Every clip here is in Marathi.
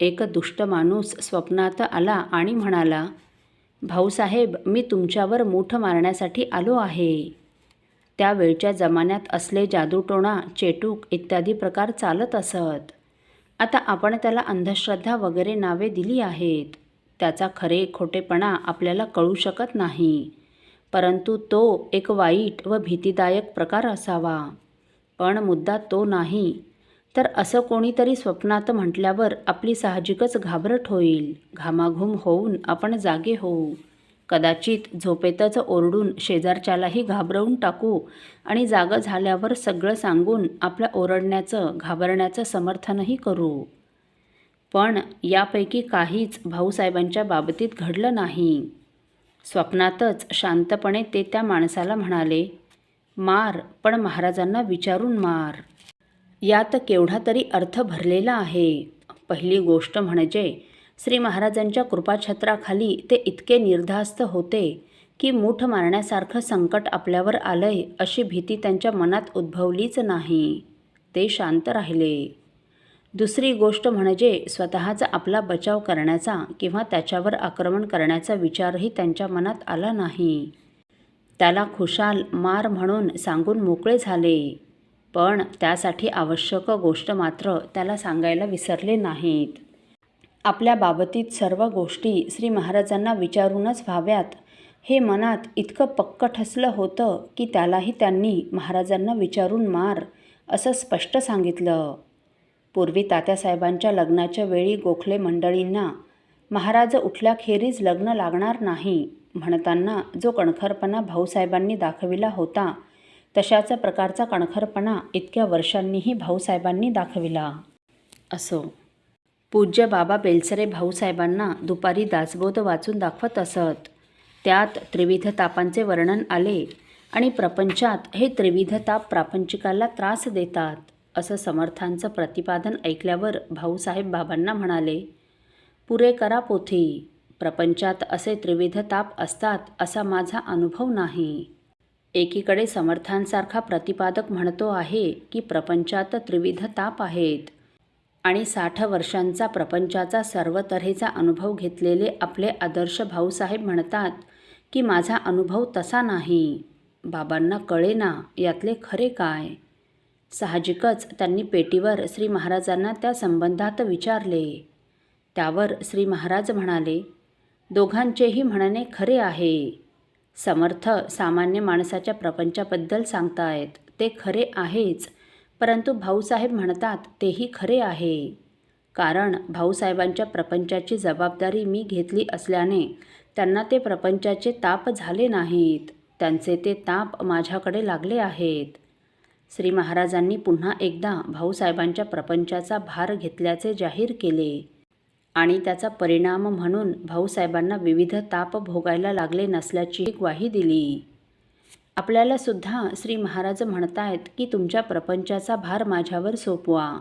एक दुष्ट माणूस स्वप्नात आला आणि म्हणाला भाऊसाहेब मी तुमच्यावर मूठ मारण्यासाठी आलो आहे. त्यावेळच्या जमान्यात असले जादूटोणा चेटूक इत्यादी प्रकार चालत असत. आता आपण त्याला अंधश्रद्धा वगैरे नावे दिली आहेत. त्याचा खरे खोटेपणा आपल्याला कळू शकत नाही. परंतु तो एक वाईट व भीतीदायक प्रकार असावा. पण मुद्दा तो नाही. तर असं कोणीतरी स्वप्नात म्हटल्यावर आपली साहजिकच घाबरट होईल. घामाघूम होऊन आपण जागे होऊ. कदाचित झोपेतच ओरडून शेजारच्यालाही घाबरवून टाकू आणि जागं झाल्यावर सगळं सांगून आपल्या ओरडण्याचं घाबरण्याचं समर्थनही करू. पण यापैकी काहीच भाऊसाहेबांच्या बाबतीत घडलं नाही. स्वप्नातच शांतपणे ते त्या माणसाला म्हणाले मार पण महाराजांना विचारून मार. यात केवढा तरी अर्थ भरलेला आहे. पहिली गोष्ट म्हणजे श्री महाराजांच्या कृपाछत्राखाली ते इतके निर्धास्त होते की मूठ मारण्यासारखं संकट आपल्यावर आलंय अशी भीती त्यांच्या मनात उद्भवलीच नाही. ते शांत राहिले. दुसरी गोष्ट म्हणजे स्वतःचा आपला बचाव करण्याचा किंवा त्याच्यावर आक्रमण करण्याचा विचारही त्यांच्या मनात आला नाही. त्याला खुशाल मार म्हणून सांगून मोकळे झाले. पण त्यासाठी आवश्यक गोष्ट मात्र त्याला सांगायला विसरले नाहीत. आपल्या बाबतीत सर्व गोष्टी श्री महाराजांना विचारूनच व्हाव्यात. हे मनात इतकं पक्क ठसलं होतं की त्यालाही त्यांनी महाराजांना विचारून मार असं स्पष्ट सांगितलं. पूर्वी तात्यासाहेबांच्या लग्नाच्या वेळी गोखले मंडळींना महाराज उठल्याखेरीज लग्न लागणार नाही म्हणताना जो कणखरपणा भाऊसाहेबांनी दाखविला होता तशाच प्रकारचा कणखरपणा इतक्या वर्षांनीही भाऊसाहेबांनी दाखविला. असो. पूज्य बाबा बेलसरे भाऊसाहेबांना दुपारी दासबोध वाचून दाखवत असत. त्यात त्रिविध तापांचे वर्णन आले आणि प्रपंचात हे त्रिविध ताप प्रापंचिकाला त्रास देतात असं समर्थांचं प्रतिपादन ऐकल्यावर भाऊसाहेब बाबांना म्हणाले पुरे करा पोथी. प्रपंचात असे त्रिविध ताप असतात असा माझा अनुभव नाही. एकीकडे समर्थांसारखा प्रतिपादक म्हणतो आहे की प्रपंचात त्रिविध ताप आहेत. आणि साठ वर्षांचा प्रपंचाचा सर्व तऱ्हेचा अनुभव घेतलेले आपले आदर्श भाऊसाहेब म्हणतात की माझा अनुभव तसा नाही. बाबांना कळेना यातले खरे काय? साहजिकच त्यांनी पेटीवर श्री महाराजांना त्या संबंधात विचारले. त्यावर श्री महाराज म्हणाले दोघांचेही म्हणणे खरे आहे. समर्थ सामान्य माणसाच्या प्रपंचाबद्दल सांगतायत. ते खरे आहेच परंतु भाऊसाहेब म्हणतात तेही खरे आहे. कारण भाऊसाहेबांच्या प्रपंचाची जबाबदारी मी घेतली असल्याने त्यांना ते प्रपंचाचे ताप झाले नाहीत. त्यांचे ते ताप माझ्याकडे लागले आहेत. श्री महाराजांनी पुन्हा एकदा भाऊसाहेबांच्या प्रपंचाचा भार घेतल्याचे जाहीर केले. आणि त्याचा परिणाम म्हणून भाऊसाहेबांना विविध ताप भोगायला लागले नसल्याची ग्वाही दिली. आपल्याला सुद्धा श्री महाराज म्हणतायत की तुमच्या प्रपंचाचा भार माझ्यावर सोपवा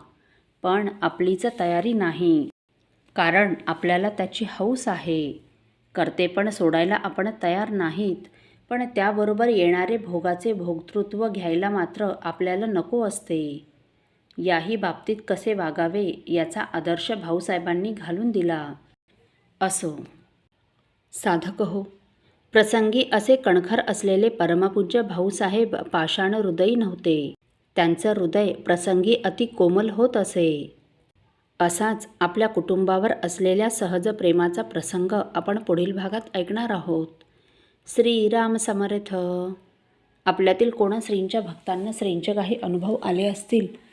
पण आपलीच तयारी नाही. कारण आपल्याला त्याची हौस आहे. करते पण सोडायला आपण तयार नाहीत पण त्याबरोबर येणारे भोगाचे भोगतृत्व घ्यायला मात्र आपल्याला नको असते. याही बाबतीत कसे वागावे याचा आदर्श भाऊसाहेबांनी घालून दिला. असो. साधक हो. प्रसंगी असे कणखर असलेले परमपूज्य भाऊसाहेब पाषाण हृदयी नव्हते. त्यांचं हृदय प्रसंगी अति कोमल होत असे. असाच आपल्या कुटुंबावर असलेल्या सहज प्रेमाचा प्रसंग आपण पुढील भागात ऐकणार आहोत. श्रीराम समर्थ. आपल्यातील कोणा श्रींच्या भक्तांना श्रींचे काही अनुभव आले असतील